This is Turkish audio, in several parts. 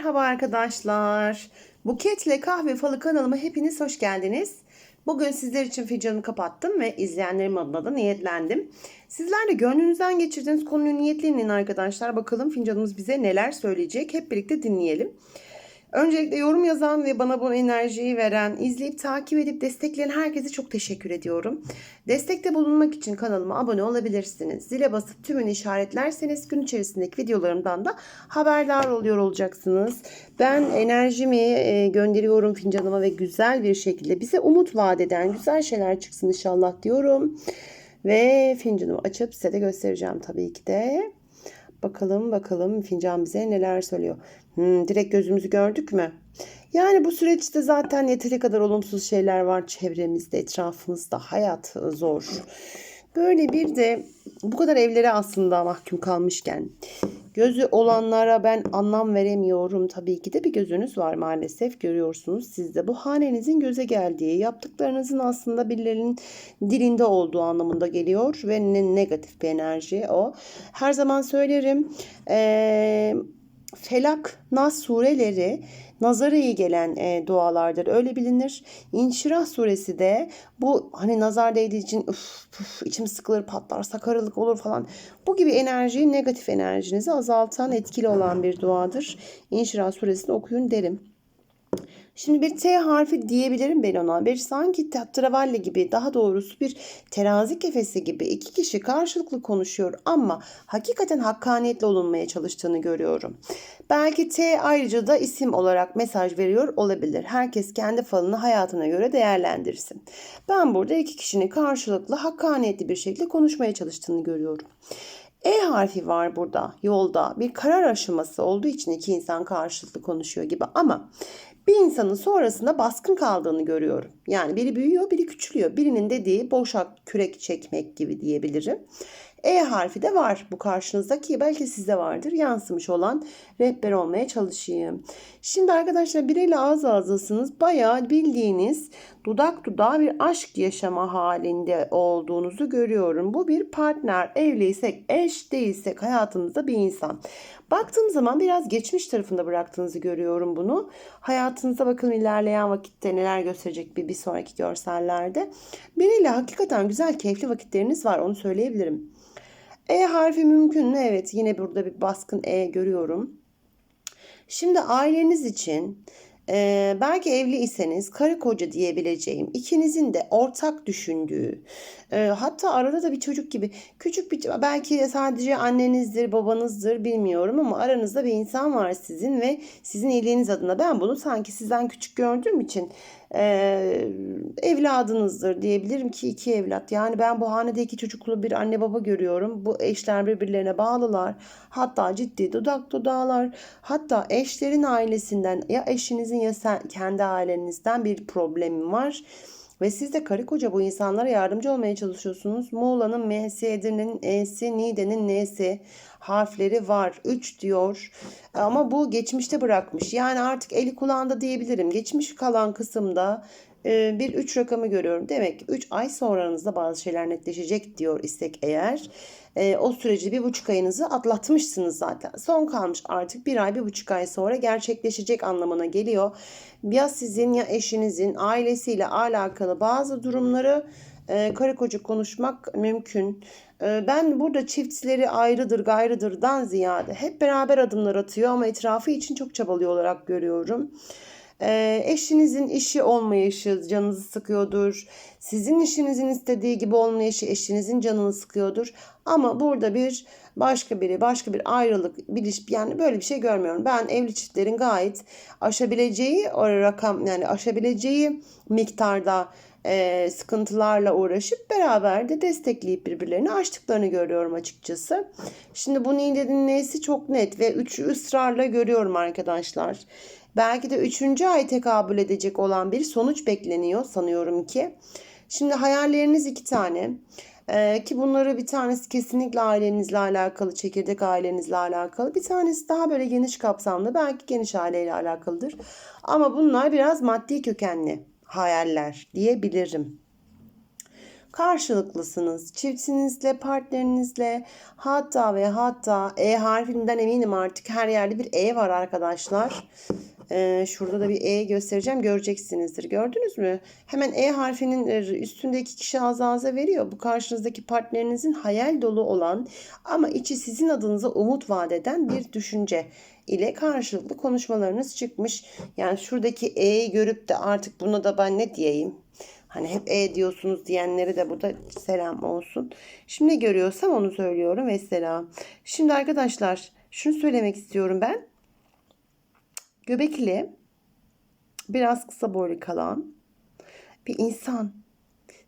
Merhaba arkadaşlar. Buketle Kahve Falı kanalıma hepiniz hoş geldiniz. Bugün sizler için fincanımı kapattım ve izleyenlerim adına da niyetlendim. Sizler de gönlünüzden geçirdiğiniz konuyu niyetlenin arkadaşlar. Bakalım fincanımız bize neler söyleyecek. Hep birlikte dinleyelim. Öncelikle yorum yazan ve bana bu enerjiyi veren, izleyip takip edip destekleyen herkese çok teşekkür ediyorum. Destekte bulunmak için kanalıma abone olabilirsiniz. Zile basıp tümünü işaretlerseniz gün içerisindeki videolarımdan da haberdar oluyor olacaksınız. Ben enerjimi e, gönderiyorum fincanıma ve güzel bir şekilde bize umut vaat eden güzel şeyler çıksın inşallah diyorum. Ve fincanımı açıp size de göstereceğim tabii ki de. Bakalım bakalım fincan bize neler söylüyor. Hmm, direkt gözümüzü gördük mü? Yani bu süreçte zaten yeteri kadar olumsuz şeyler var çevremizde, etrafımızda. Hayat zor. Böyle bir de bu kadar evlere aslında mahkum kalmışken gözü olanlara ben anlam veremiyorum. Tabii ki de bir gözünüz var maalesef görüyorsunuz siz de. Bu hanenizin göze geldiği, yaptıklarınızın aslında birilerinin dilinde olduğu anlamında geliyor ve ne negatif bir enerji o. Her zaman söylerim. Eee Felak, Nas sureleri nazara iyi gelen e, dualardır. Öyle bilinir. İnşirah suresi de bu hani nazar değdiği için üf, üf, içim sıkılır, patlar, sakarılık olur falan. Bu gibi enerjiyi, negatif enerjinizi azaltan, etkili olan bir duadır. İnşirah suresini okuyun derim. Şimdi bir T harfi diyebilirim ben ona. Bir sanki tatravalli gibi daha doğrusu bir terazi kefesi gibi iki kişi karşılıklı konuşuyor ama hakikaten hakkaniyetli olunmaya çalıştığını görüyorum. Belki T ayrıca da isim olarak mesaj veriyor olabilir. Herkes kendi falını hayatına göre değerlendirsin. Ben burada iki kişinin karşılıklı hakkaniyetli bir şekilde konuşmaya çalıştığını görüyorum. E harfi var burada yolda bir karar aşaması olduğu için iki insan karşılıklı konuşuyor gibi ama bir insanın sonrasında baskın kaldığını görüyorum. Yani biri büyüyor, biri küçülüyor. Birinin dediği boşak kürek çekmek gibi diyebilirim. E harfi de var bu karşınızdaki belki sizde vardır yansımış olan rehber olmaya çalışayım. Şimdi arkadaşlar biriyle ağız ağzısınız bayağı bildiğiniz dudak dudağa bir aşk yaşama halinde olduğunuzu görüyorum. Bu bir partner evliysek eş değilsek hayatınızda bir insan. Baktığım zaman biraz geçmiş tarafında bıraktığınızı görüyorum bunu. Hayatınıza bakın ilerleyen vakitte neler gösterecek bir, bir sonraki görsellerde. Biriyle hakikaten güzel keyifli vakitleriniz var onu söyleyebilirim. E harfi mümkün mü? Evet yine burada bir baskın E görüyorum. Şimdi aileniz için e, belki evli iseniz karı koca diyebileceğim ikinizin de ortak düşündüğü e, hatta arada da bir çocuk gibi küçük bir belki sadece annenizdir babanızdır bilmiyorum ama aranızda bir insan var sizin ve sizin iyiliğiniz adına ben bunu sanki sizden küçük gördüğüm için e, evladınızdır diyebilirim ki iki evlat. Yani ben bu hanede iki çocuklu bir anne baba görüyorum. Bu eşler birbirlerine bağlılar. Hatta ciddi dudak dudağlar. Hatta eşlerin ailesinden ya eşinizin ya sen, kendi ailenizden bir problemim var. Ve siz de karı koca bu insanlara yardımcı olmaya çalışıyorsunuz. Muğla'nın M'si, Edirne'nin E'si, Niğde'nin N'si harfleri var. 3 diyor. Ama bu geçmişte bırakmış. Yani artık eli kulağında diyebilirim. Geçmiş kalan kısımda bir 3 rakamı görüyorum. Demek ki 3 ay sonranızda bazı şeyler netleşecek diyor istek eğer. E, o süreci bir buçuk ayınızı atlatmışsınız zaten. Son kalmış artık bir ay bir buçuk ay sonra gerçekleşecek anlamına geliyor. Ya sizin ya eşinizin ailesiyle alakalı bazı durumları e, karı koca konuşmak mümkün. E, ben burada çiftleri ayrıdır gayrıdırdan ziyade hep beraber adımlar atıyor ama etrafı için çok çabalıyor olarak görüyorum. E, eşinizin işi olmayışı canınızı sıkıyordur. Sizin işinizin istediği gibi olmayışı eşinizin canını sıkıyordur. Ama burada bir başka biri, başka bir ayrılık, bir iş yani böyle bir şey görmüyorum. Ben evli çiftlerin gayet aşabileceği rakam yani aşabileceği miktarda e, sıkıntılarla uğraşıp beraber de destekleyip birbirlerini açtıklarını görüyorum açıkçası. Şimdi bu nidenin neyse çok net ve üçü ısrarla görüyorum arkadaşlar. Belki de üçüncü ay tekabül edecek olan bir sonuç bekleniyor sanıyorum ki. Şimdi hayalleriniz iki tane. Ee, ki bunları bir tanesi kesinlikle ailenizle alakalı, çekirdek ailenizle alakalı. Bir tanesi daha böyle geniş kapsamlı, belki geniş aileyle alakalıdır. Ama bunlar biraz maddi kökenli hayaller diyebilirim. Karşılıklısınız. Çiftinizle, partnerinizle hatta ve hatta E harfinden eminim artık her yerde bir E var arkadaşlar. Ee, şurada da bir E göstereceğim. Göreceksinizdir. Gördünüz mü? Hemen E harfinin e, üstündeki kişi ağza ağza veriyor. Bu karşınızdaki partnerinizin hayal dolu olan ama içi sizin adınıza umut vaat eden bir düşünce ile karşılıklı konuşmalarınız çıkmış. Yani şuradaki E'yi görüp de artık buna da ben ne diyeyim? Hani hep E diyorsunuz diyenlere de burada selam olsun. Şimdi görüyorsam onu söylüyorum. Mesela. Şimdi arkadaşlar şunu söylemek istiyorum ben. Göbekli, biraz kısa boylu kalan bir insan.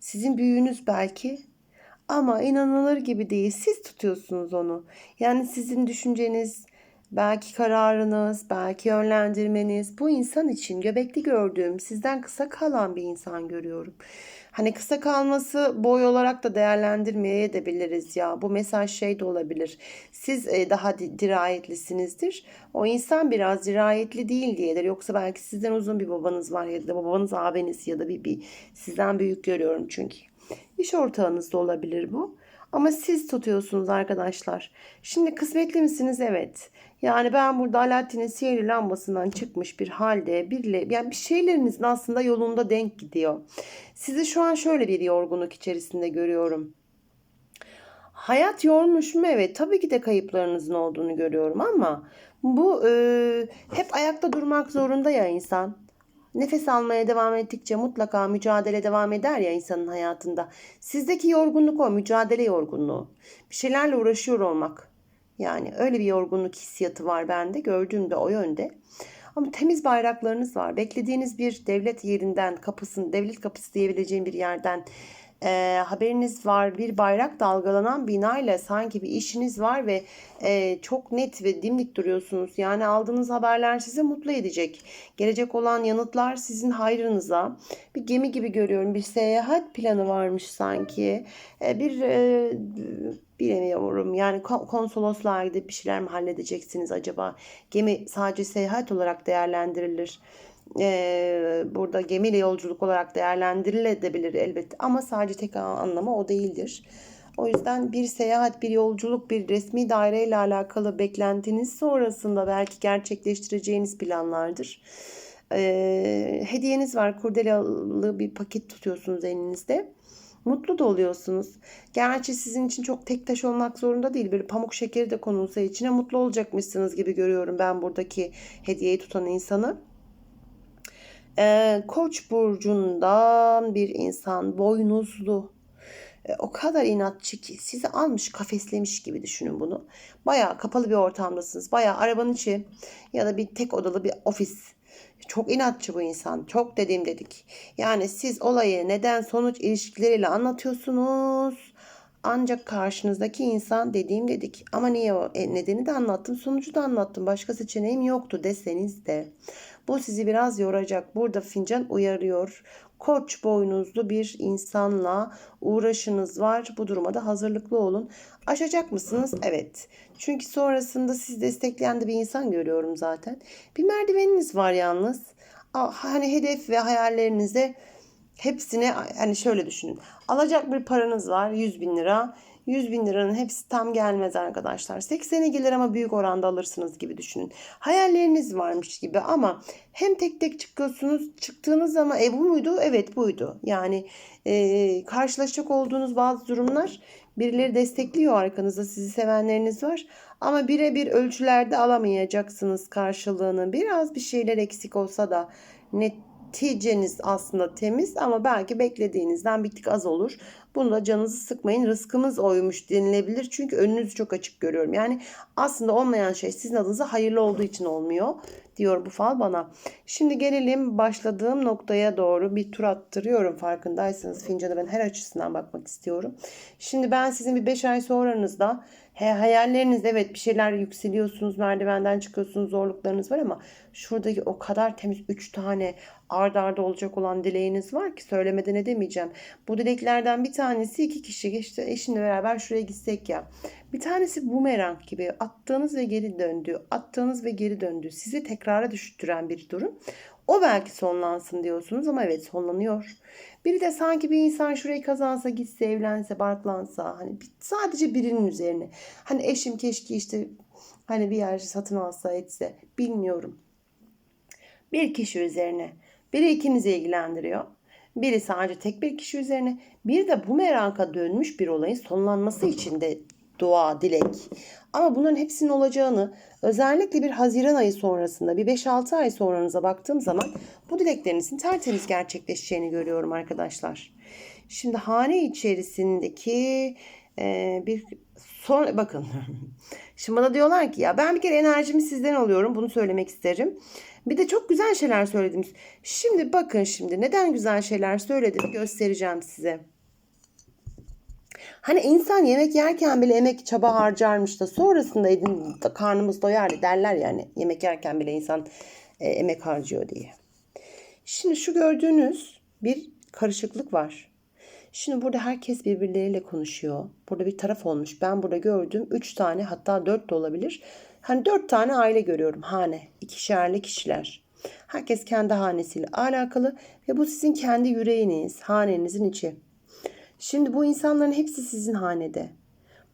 Sizin büyüğünüz belki ama inanılır gibi değil. Siz tutuyorsunuz onu. Yani sizin düşünceniz, belki kararınız, belki yönlendirmeniz bu insan için göbekli gördüğüm, sizden kısa kalan bir insan görüyorum. Hani kısa kalması boy olarak da değerlendirmeye edebiliriz ya. Bu mesaj şey de olabilir. Siz e, daha di- dirayetlisinizdir. O insan biraz dirayetli değil diyedir. Yoksa belki sizden uzun bir babanız var ya da babanız abiniz ya da bir, bir sizden büyük görüyorum çünkü. İş ortağınız da olabilir bu. Ama siz tutuyorsunuz arkadaşlar. Şimdi kısmetli misiniz? Evet. Yani ben burada Alaaddin'in sihirli lambasından çıkmış bir halde bir, yani bir şeylerinizin aslında yolunda denk gidiyor. Sizi şu an şöyle bir yorgunluk içerisinde görüyorum. Hayat yormuş mu? Evet. Tabii ki de kayıplarınızın olduğunu görüyorum ama bu e, hep ayakta durmak zorunda ya insan. Nefes almaya devam ettikçe mutlaka mücadele devam eder ya insanın hayatında. Sizdeki yorgunluk o, mücadele yorgunluğu. Bir şeylerle uğraşıyor olmak. Yani öyle bir yorgunluk hissiyatı var bende. Gördüğüm de o yönde. Ama temiz bayraklarınız var. Beklediğiniz bir devlet yerinden, kapısın, devlet kapısı diyebileceğim bir yerden e, haberiniz var. Bir bayrak dalgalanan binayla sanki bir işiniz var ve e, çok net ve dimdik duruyorsunuz. Yani aldığınız haberler sizi mutlu edecek. Gelecek olan yanıtlar sizin hayrınıza. Bir gemi gibi görüyorum. Bir seyahat planı varmış sanki. E, bir e, bilemiyorum. Yani konsolosluğa gidip bir şeyler mi halledeceksiniz acaba? Gemi sadece seyahat olarak değerlendirilir e, burada gemiyle yolculuk olarak değerlendirilebilir elbette ama sadece tek anlamı o değildir. O yüzden bir seyahat, bir yolculuk, bir resmi daireyle alakalı beklentiniz sonrasında belki gerçekleştireceğiniz planlardır. E, hediyeniz var, kurdelalı bir paket tutuyorsunuz elinizde. Mutlu da oluyorsunuz. Gerçi sizin için çok tek taş olmak zorunda değil. Böyle pamuk şekeri de konulsa içine mutlu olacakmışsınız gibi görüyorum ben buradaki hediyeyi tutan insanı. Ee, Koç burcundan bir insan boynuzlu o kadar inatçı ki sizi almış kafeslemiş gibi düşünün bunu. Baya kapalı bir ortamdasınız. Baya arabanın içi ya da bir tek odalı bir ofis. Çok inatçı bu insan. Çok dediğim dedik. Yani siz olayı neden sonuç ilişkileriyle anlatıyorsunuz. Ancak karşınızdaki insan dediğim dedik. Ama niye o? E, nedeni de anlattım, sonucu da anlattım. Başka seçeneğim yoktu deseniz de. Bu sizi biraz yoracak. Burada fincan uyarıyor. Koç boynuzlu bir insanla uğraşınız var. Bu duruma da hazırlıklı olun. Aşacak mısınız? Evet. Çünkü sonrasında siz destekleyen de bir insan görüyorum zaten. Bir merdiveniniz var yalnız. Hani hedef ve hayallerinize hepsine hani şöyle düşünün. Alacak bir paranız var 100 bin lira. 100 bin liranın hepsi tam gelmez arkadaşlar. 80'e gelir ama büyük oranda alırsınız gibi düşünün. Hayalleriniz varmış gibi ama hem tek tek çıkıyorsunuz. Çıktığınız zaman e bu muydu? Evet buydu. Yani e, karşılaşacak olduğunuz bazı durumlar birileri destekliyor arkanızda sizi sevenleriniz var. Ama birebir ölçülerde alamayacaksınız karşılığını. Biraz bir şeyler eksik olsa da net neticeniz aslında temiz ama belki beklediğinizden bir tık az olur. Bunu da canınızı sıkmayın. Rızkımız oymuş denilebilir. Çünkü önünüzü çok açık görüyorum. Yani aslında olmayan şey sizin adınıza hayırlı olduğu için olmuyor diyor bu fal bana. Şimdi gelelim başladığım noktaya doğru bir tur attırıyorum farkındaysanız. Fincanı ben her açısından bakmak istiyorum. Şimdi ben sizin bir 5 ay sonranızda He, hayallerinizde evet bir şeyler yükseliyorsunuz, merdivenden çıkıyorsunuz, zorluklarınız var ama şuradaki o kadar temiz 3 tane ard arda olacak olan dileğiniz var ki söylemeden edemeyeceğim. Bu dileklerden bir tanesi iki kişi işte eşinle beraber şuraya gitsek ya. Bir tanesi bumerang gibi attığınız ve geri döndü, attığınız ve geri döndü. Sizi tekrara düşüttüren bir durum. O belki sonlansın diyorsunuz ama evet sonlanıyor. Biri de sanki bir insan şurayı kazansa, gitse, evlense, barklansa hani sadece birinin üzerine. Hani eşim keşke işte hani bir yer satın alsa etse bilmiyorum. Bir kişi üzerine. Biri ikinizi ilgilendiriyor. Biri sadece tek bir kişi üzerine. Bir de bu meraka dönmüş bir olayın sonlanması için de dua, dilek. Ama bunların hepsinin olacağını özellikle bir Haziran ayı sonrasında bir 5-6 ay sonranıza baktığım zaman bu dileklerinizin tertemiz gerçekleşeceğini görüyorum arkadaşlar. Şimdi hane içerisindeki e, bir son bakın. Şimdi bana diyorlar ki ya ben bir kere enerjimi sizden alıyorum. Bunu söylemek isterim. Bir de çok güzel şeyler söylediniz. Şimdi bakın şimdi neden güzel şeyler söylediğimi göstereceğim size. Hani insan yemek yerken bile emek çaba harcarmış da sonrasında edin, karnımız doyar derler yani. Yemek yerken bile insan e, emek harcıyor diye. Şimdi şu gördüğünüz bir karışıklık var. Şimdi burada herkes birbirleriyle konuşuyor. Burada bir taraf olmuş. Ben burada gördüm 3 tane hatta 4 de olabilir. Hani 4 tane aile görüyorum. Hane. ikişerli kişiler. Herkes kendi hanesiyle alakalı ve bu sizin kendi yüreğiniz, hanenizin içi. Şimdi bu insanların hepsi sizin hanede.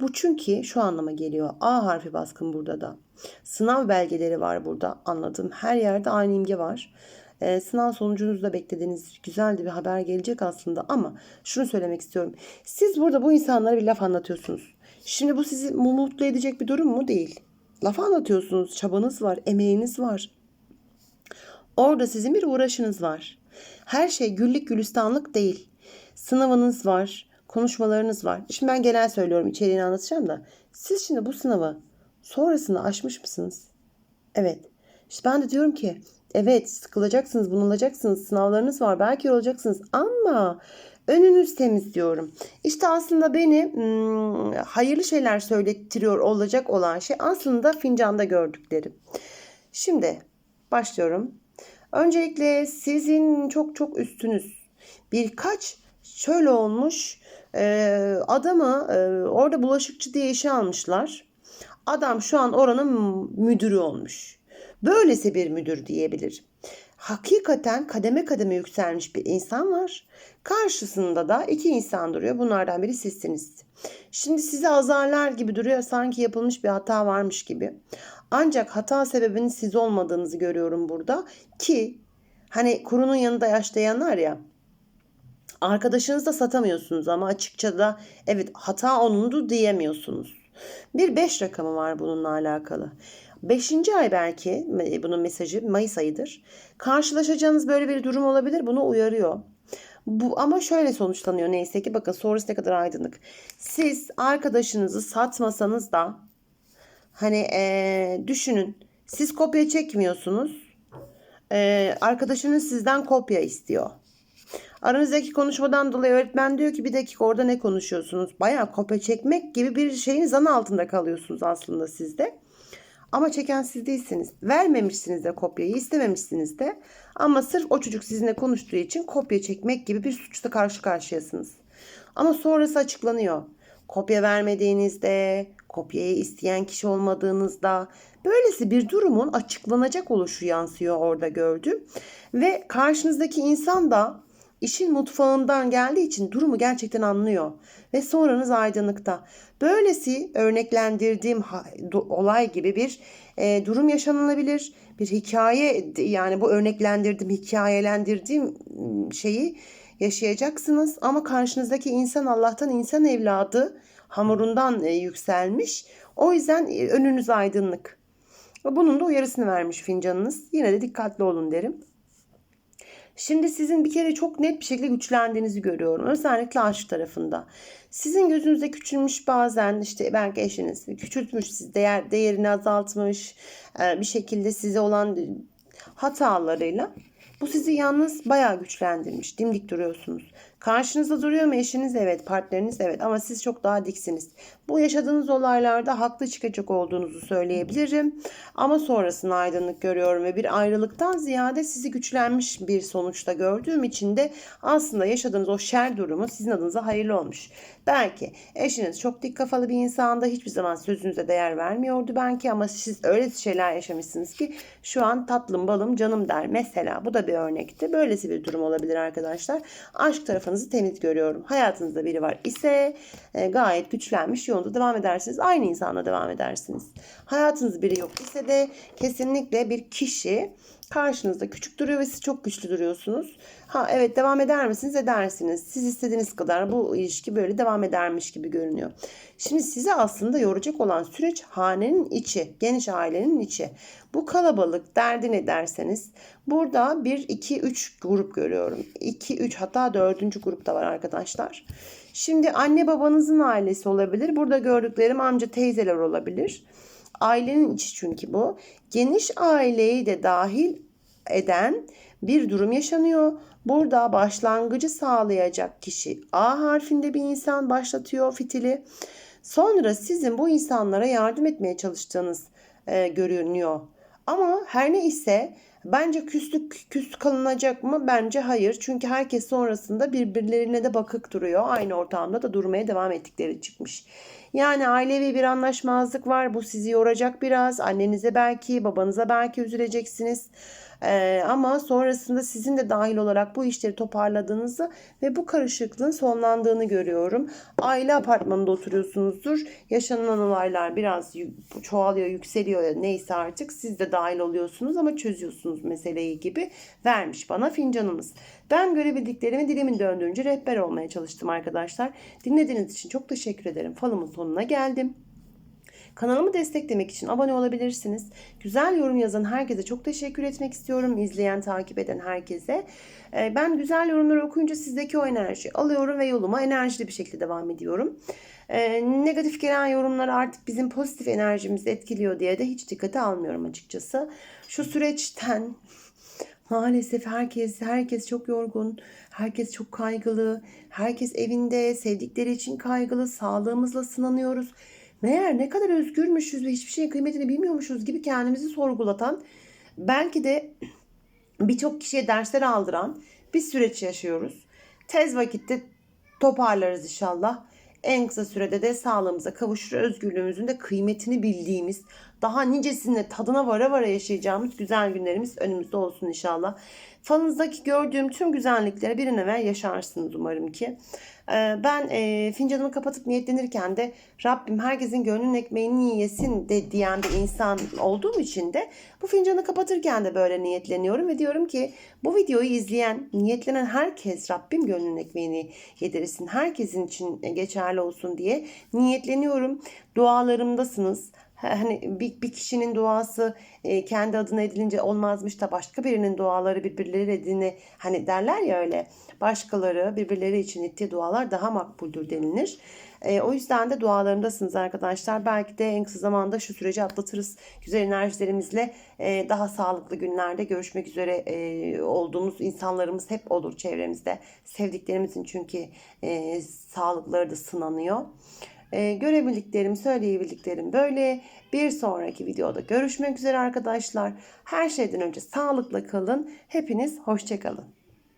Bu çünkü şu anlama geliyor. A harfi baskın burada da. Sınav belgeleri var burada. Anladım. Her yerde aynı imge var. Ee, sınav sonucunuzda beklediğiniz güzel de bir haber gelecek aslında ama şunu söylemek istiyorum. Siz burada bu insanlara bir laf anlatıyorsunuz. Şimdi bu sizi mutlu edecek bir durum mu? Değil. Laf anlatıyorsunuz. Çabanız var, emeğiniz var. Orada sizin bir uğraşınız var. Her şey güllük gülistanlık değil. Sınavınız var, konuşmalarınız var. Şimdi ben genel söylüyorum, içeriğini anlatacağım da. Siz şimdi bu sınavı sonrasında aşmış mısınız? Evet. İşte ben de diyorum ki evet sıkılacaksınız, bunalacaksınız, sınavlarınız var, belki yorulacaksınız ama önünüz temiz diyorum. İşte aslında beni hmm, hayırlı şeyler söylettiriyor olacak olan şey aslında fincanda gördüklerim. Şimdi başlıyorum. Öncelikle sizin çok çok üstünüz birkaç şöyle olmuş e, adamı e, orada bulaşıkçı diye işe almışlar. Adam şu an oranın müdürü olmuş. Böylesi bir müdür diyebilir. Hakikaten kademe kademe yükselmiş bir insan var. Karşısında da iki insan duruyor. Bunlardan biri sizsiniz. Şimdi sizi azarlar gibi duruyor. Sanki yapılmış bir hata varmış gibi. Ancak hata sebebinin siz olmadığınızı görüyorum burada. Ki hani kurunun yanında yaşlayanlar ya arkadaşınızı da satamıyorsunuz ama açıkça da evet hata onundu diyemiyorsunuz. Bir 5 rakamı var bununla alakalı. 5. ay belki bunun mesajı Mayıs ayıdır. Karşılaşacağınız böyle bir durum olabilir. Bunu uyarıyor. Bu ama şöyle sonuçlanıyor neyse ki bakın sonrası ne kadar aydınlık. Siz arkadaşınızı satmasanız da hani ee, düşünün siz kopya çekmiyorsunuz. Ee, arkadaşınız sizden kopya istiyor. Aranızdaki konuşmadan dolayı öğretmen diyor ki bir dakika orada ne konuşuyorsunuz? Bayağı kopya çekmek gibi bir şeyin zan altında kalıyorsunuz aslında sizde. Ama çeken siz değilsiniz. Vermemişsiniz de kopyayı, istememişsiniz de. Ama sırf o çocuk sizinle konuştuğu için kopya çekmek gibi bir suçla karşı karşıyasınız. Ama sonrası açıklanıyor. Kopya vermediğinizde, kopyayı isteyen kişi olmadığınızda böylesi bir durumun açıklanacak oluşu yansıyor orada gördüm. Ve karşınızdaki insan da işin mutfağından geldiği için durumu gerçekten anlıyor ve sonranız aydınlıkta. Böylesi örneklendirdiğim olay gibi bir e, durum yaşanılabilir. Bir hikaye yani bu örneklendirdiğim, hikayelendirdiğim şeyi yaşayacaksınız ama karşınızdaki insan Allah'tan insan evladı hamurundan e, yükselmiş. O yüzden e, önünüz aydınlık. Bunun da uyarısını vermiş fincanınız. Yine de dikkatli olun derim. Şimdi sizin bir kere çok net bir şekilde güçlendiğinizi görüyorum. Özellikle aşk tarafında. Sizin gözünüzde küçülmüş bazen işte belki eşiniz küçültmüş siz değer, değerini azaltmış bir şekilde size olan hatalarıyla bu sizi yalnız bayağı güçlendirmiş. Dimdik duruyorsunuz. Karşınızda duruyor mu eşiniz? Evet. Partneriniz? Evet. Ama siz çok daha diksiniz. Bu yaşadığınız olaylarda haklı çıkacak olduğunuzu söyleyebilirim. Ama sonrasında aydınlık görüyorum ve bir ayrılıktan ziyade sizi güçlenmiş bir sonuçta gördüğüm için de aslında yaşadığınız o şer durumu sizin adınıza hayırlı olmuş. Belki eşiniz çok dik kafalı bir insandı. Hiçbir zaman sözünüze değer vermiyordu belki ama siz öyle şeyler yaşamışsınız ki şu an tatlım balım canım der. Mesela bu da bir örnekti. Böylesi bir durum olabilir arkadaşlar. Aşk tarafınızı temiz görüyorum. Hayatınızda biri var ise e, gayet güçlenmiş yolda devam edersiniz. Aynı insanla devam edersiniz. Hayatınızda biri yok ise de kesinlikle bir kişi karşınızda küçük duruyor ve siz çok güçlü duruyorsunuz. Ha evet devam eder misiniz? Edersiniz. Siz istediğiniz kadar bu ilişki böyle devam edermiş gibi görünüyor. Şimdi sizi aslında yoracak olan süreç hanenin içi, geniş ailenin içi. Bu kalabalık derdi ne derseniz burada 1, 2, 3 grup görüyorum. 2, 3 hatta 4. grupta var arkadaşlar. Şimdi anne babanızın ailesi olabilir. Burada gördüklerim amca teyzeler olabilir. Ailenin içi çünkü bu. Geniş aileyi de dahil eden bir durum yaşanıyor. Burada başlangıcı sağlayacak kişi A harfinde bir insan başlatıyor fitili. Sonra sizin bu insanlara yardım etmeye çalıştığınız e, görünüyor. Ama her ne ise bence küslük küs kalınacak mı? Bence hayır. Çünkü herkes sonrasında birbirlerine de bakık duruyor. Aynı ortamda da durmaya devam ettikleri çıkmış. Yani ailevi bir anlaşmazlık var. Bu sizi yoracak biraz. Annenize belki, babanıza belki üzüleceksiniz. Ama sonrasında sizin de dahil olarak bu işleri toparladığınızı ve bu karışıklığın sonlandığını görüyorum. Aile apartmanında oturuyorsunuzdur. Yaşanılan olaylar biraz çoğalıyor, yükseliyor neyse artık. Siz de dahil oluyorsunuz ama çözüyorsunuz meseleyi gibi vermiş bana fincanımız. Ben görebildiklerimi dilimin döndüğünce rehber olmaya çalıştım arkadaşlar. Dinlediğiniz için çok teşekkür ederim. Falımın sonuna geldim. Kanalımı desteklemek için abone olabilirsiniz. Güzel yorum yazan herkese çok teşekkür etmek istiyorum. İzleyen, takip eden herkese. Ee, Ben güzel yorumları okuyunca sizdeki o enerjiyi alıyorum ve yoluma enerjili bir şekilde devam ediyorum. Ee, Negatif gelen yorumlar artık bizim pozitif enerjimizi etkiliyor diye de hiç dikkate almıyorum açıkçası. Şu süreçten Maalesef herkes herkes çok yorgun, herkes çok kaygılı, herkes evinde sevdikleri için kaygılı, sağlığımızla sınanıyoruz. Meğer ne kadar özgürmüşüz ve hiçbir şeyin kıymetini bilmiyormuşuz gibi kendimizi sorgulatan, belki de birçok kişiye dersler aldıran bir süreç yaşıyoruz. Tez vakitte toparlarız inşallah. En kısa sürede de sağlığımıza kavuşur, özgürlüğümüzün de kıymetini bildiğimiz, daha nicesinde tadına vara vara yaşayacağımız güzel günlerimiz önümüzde olsun inşallah. Falınızdaki gördüğüm tüm güzellikleri bir an evvel yaşarsınız umarım ki. Ee, Ben e, fincanımı kapatıp niyetlenirken de Rabbim herkesin gönlünün ekmeğini yesin de diyen bir insan olduğum için de bu fincanı kapatırken de böyle niyetleniyorum ve diyorum ki bu videoyu izleyen, niyetlenen herkes Rabbim gönlünün ekmeğini yedirsin. Herkesin için geçerli olsun diye niyetleniyorum. Dualarımdasınız. Hani bir, bir kişinin duası e, kendi adına edilince olmazmış da başka birinin duaları birbirleri edine hani derler ya öyle başkaları birbirleri için ettiği dualar daha makbuldür denilir. E, o yüzden de dualarımdasınız arkadaşlar. Belki de en kısa zamanda şu süreci atlatırız. Güzel enerjilerimizle e, daha sağlıklı günlerde görüşmek üzere e, olduğumuz insanlarımız hep olur çevremizde. Sevdiklerimizin çünkü e, sağlıkları da sınanıyor. Ee, görebildiklerim, söyleyebildiklerim böyle. Bir sonraki videoda görüşmek üzere arkadaşlar. Her şeyden önce sağlıkla kalın. Hepiniz hoşçakalın.